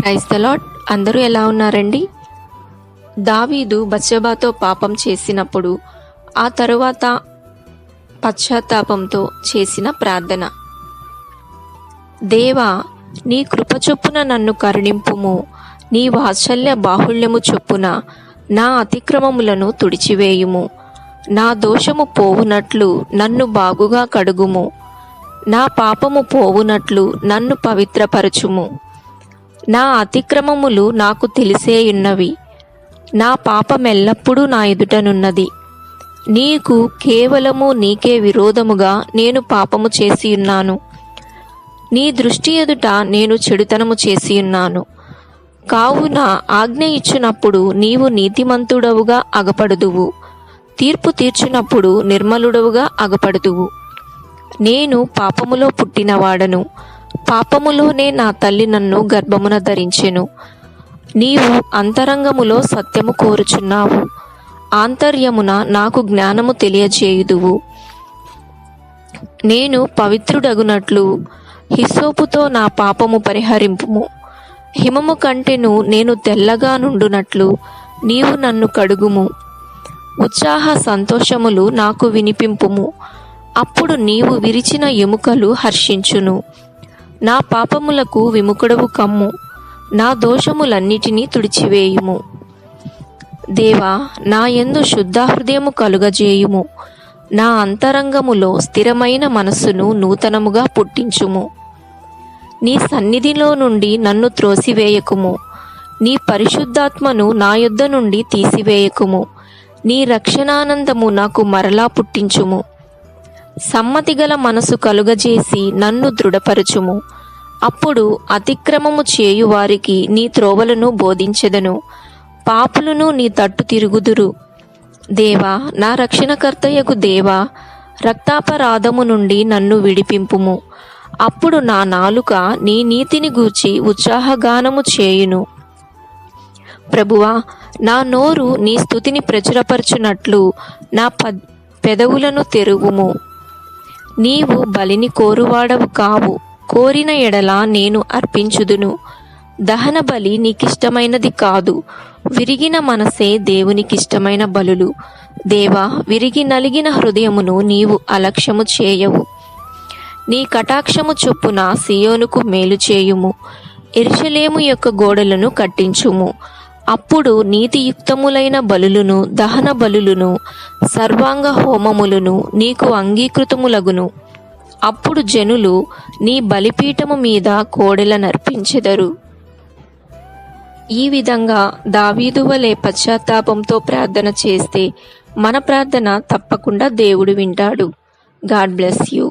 Praise the lot అందరూ ఎలా ఉన్నారండి? దావీదు బచ్చబాతో పాపం చేసినప్పుడు ఆ తరువాత పశ్చాత్తాపంతో చేసిన ప్రార్థన. దేవా నీ కృప చొప్పున నన్ను కరుణింపుము. నీ వాత్సల్య బాహుళ్యము చొప్పున నా అతిక్రమములను తుడిచివేయుము. నా దోషము పోవునట్లు నన్ను బాగుగా కడుగుము. నా పాపము పోవునట్లు నన్ను పవిత్రపరచుము. నా అతిక్రమములు నాకు తెలిసేయున్నవి. నా పాపమెల్లప్పుడూ నా ఎదుటనున్నది. నీకు కేవలము నీకే విరోధముగా నేను పాపము చేసియున్నాను. నీ దృష్టి ఎదుట నేను చెడుతనము చేసియున్నాను. కావున ఆజ్ఞ ఇచ్చినప్పుడు నీవు నీతిమంతుడవుగా అగపడుదువు. తీర్పు తీర్చినప్పుడు నిర్మలుడవుగా అగపడుదువు. నేను పాపములో పుట్టినవాడను. పాపములోనే నా తల్లి నన్ను గర్భమున ధరించెను. నీవు అంతరంగములో సత్యము కోరుచున్నావు. ఆంతర్యమున నాకు జ్ఞానము తెలియజేయుదువు నేను పవిత్రుడగునట్లు హిస్సోపుతో నా పాపము పరిహరింపుము. హిమము కంటెను నేను తెల్లగా నుండునట్లు నీవు నన్ను కడుగుము. ఉత్సాహ సంతోషములు నాకు వినిపింపుము. అప్పుడు నీవు విరిచిన ఎముకలు హర్షించును. నా పాపములకు విముకుడవు కమ్ము. నా దోషములన్నిటినీ తుడిచివేయుము. దేవా నా ఎందు శుద్ధ హృదయము కలుగజేయుము. నా అంతరంగములో స్థిరమైన మనస్సును నూతనముగా పుట్టించుము. నీ సన్నిధిలో నుండి నన్ను త్రోసివేయకుము. నీ పరిశుద్ధాత్మను నా యొద్ద నుండి తీసివేయకుము. నీ రక్షణానందము నాకు మరలా పుట్టించుము. సమ్మతిగల మనసు కలుగజేసి నన్ను దృఢపరచుము. అప్పుడు అతిక్రమము చేయువారికి నీ త్రోవలను బోధించెదను. పాపులను నీ తట్టు తిరుగుదురు. దేవా నా రక్షణకర్తయ్యకు దేవా రక్తాపరాధము నుండి నన్ను విడిపింపుము. అప్పుడు నా నాలుక నీ నీతిని గూర్చి ఉత్సాహగానము చేయును. ప్రభువా నా నోరు నీ స్థుతిని ప్రచురపరచునట్లు నా ప పెదవులను తెరుగుము నీవు బలిని కోరువాడవు కావు. కోరిన ఎడల నేను అర్పించుదును. దహన బలి నీకిష్టమైనది కాదు. విరిగిన మనసే దేవునికిష్టమైన బలులు. దేవా విరిగి నలిగిన హృదయమును నీవు అలక్ష్యము చేయవు. నీ కటాక్షము చొప్పున సియోనుకు మేలు చేయుము. ఎరుషలేము యొక్క గోడలను కట్టించుము. అప్పుడు నీతియుక్తములైన బలులను దహన బలులను సర్వాంగ హోమములను నీకు అంగీకృతములగును. అప్పుడు జనులు నీ బలిపీఠము మీద కోడెల నర్పించెదరు ఈ విధంగా దావీదు వలె పశ్చాత్తాపంతో ప్రార్థన చేస్తే మన ప్రార్థన తప్పకుండా దేవుడు వింటాడు. God bless you.